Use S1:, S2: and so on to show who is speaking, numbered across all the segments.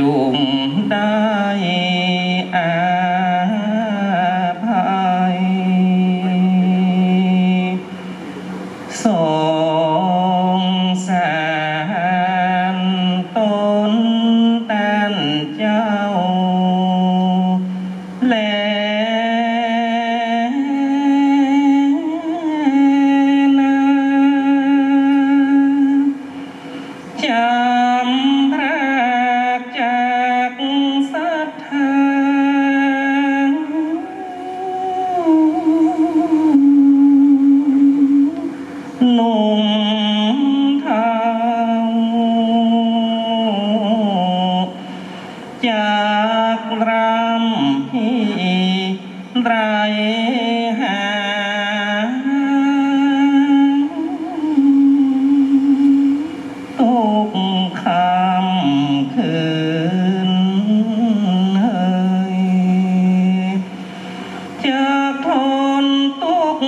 S1: จุ่มได้ จากทนตก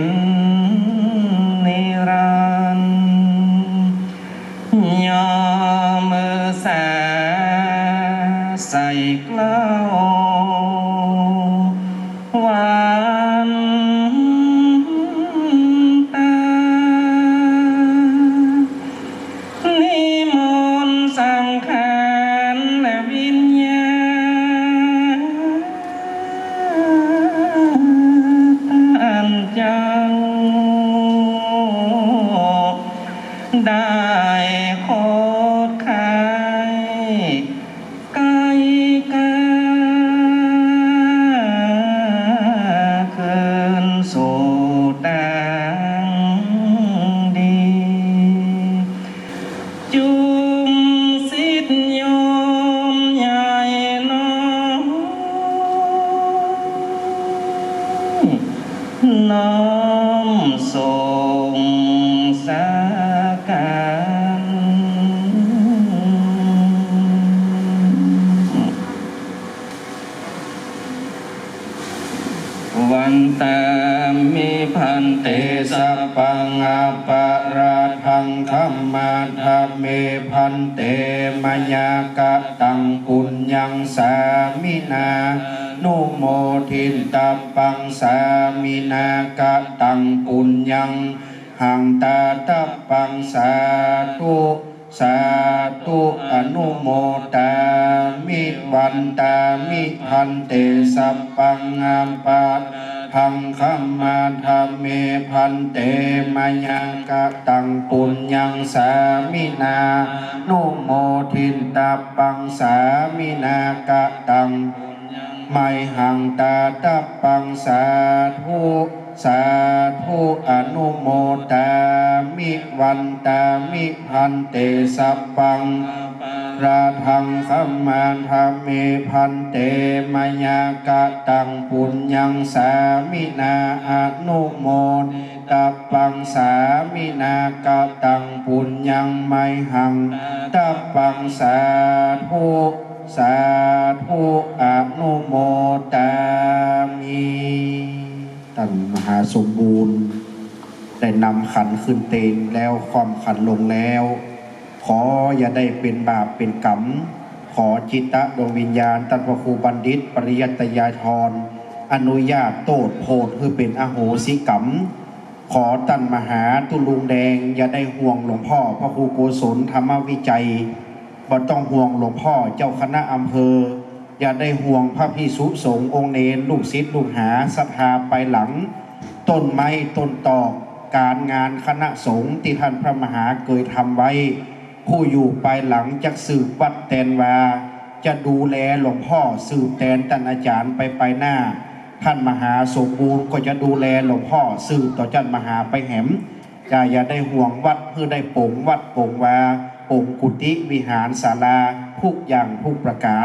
S1: in น้ำโศ วันตามิพันเตสัปังอาปาราทังธรรมะธร
S2: รมเมพันเตมยากะตังปุญญังสามินานุโมทินตัปังสามินากะตังปุญญังหังตาตัปังสาธุ สาธุอนุโมตามิวันตามิพันเตสัพพังอาปะพังคัมมาธรรมเมพันเตมยังกะตังปุญญังสามินานุโมทินตาปังสามินากะตังไมหังตาตาปังสาธุ สาธุอนุโมตามิวันตามิพันเตสัพปังราทังคัมมาธรรมเมพันเตมยากะตังปุญญังสามินาอนุโมตปังสามินากะตังปุญญังไมหังตปังสาธุสาธุอนุโม หาสมบูรณ์ได้นำขันขึ้นเตงแล้วความขันลงแล้ว ขออย่าได้เป็นบาปเป็นกรรม ขอจิตตะดวงวิญญาณตันพระครูบัณฑิต ปริยัตยาธรอนุญาตโตดโพดคือเป็นอโหสิกรรม ขอตันมหาตุลุงแดง อย่าได้ห่วงหลวงพ่อพระครูโกศลธรรมวิจัยบ่ต้องห่วงหลวงพ่อเจ้าคณะอำเภอ อย่าได้ห่วงพระพิสุสงฆ์องค์เนรลูกศิษย์ลูกหาศรัทธาไปหลัง ต้นไม้ต้นตอกการงานคณะสงฆ์ที่ท่านพระมหาเคยทำไว้ ผู้อยู่ภายหลังจะสืบวัดแตนวา จะดูแลหลวงพ่อสืบแตนท่านอาจารย์ไปไปหน้า ท่านมหาสมบูรณ์ก็จะดูแลหลวงพ่อสืบต่อจันมหาไปแหมจะอย่าได้ห่วงวัดเพื่อได้ปงวัดปงวาปงกุฏิวิหารศาลาทุกอย่างทุกประการ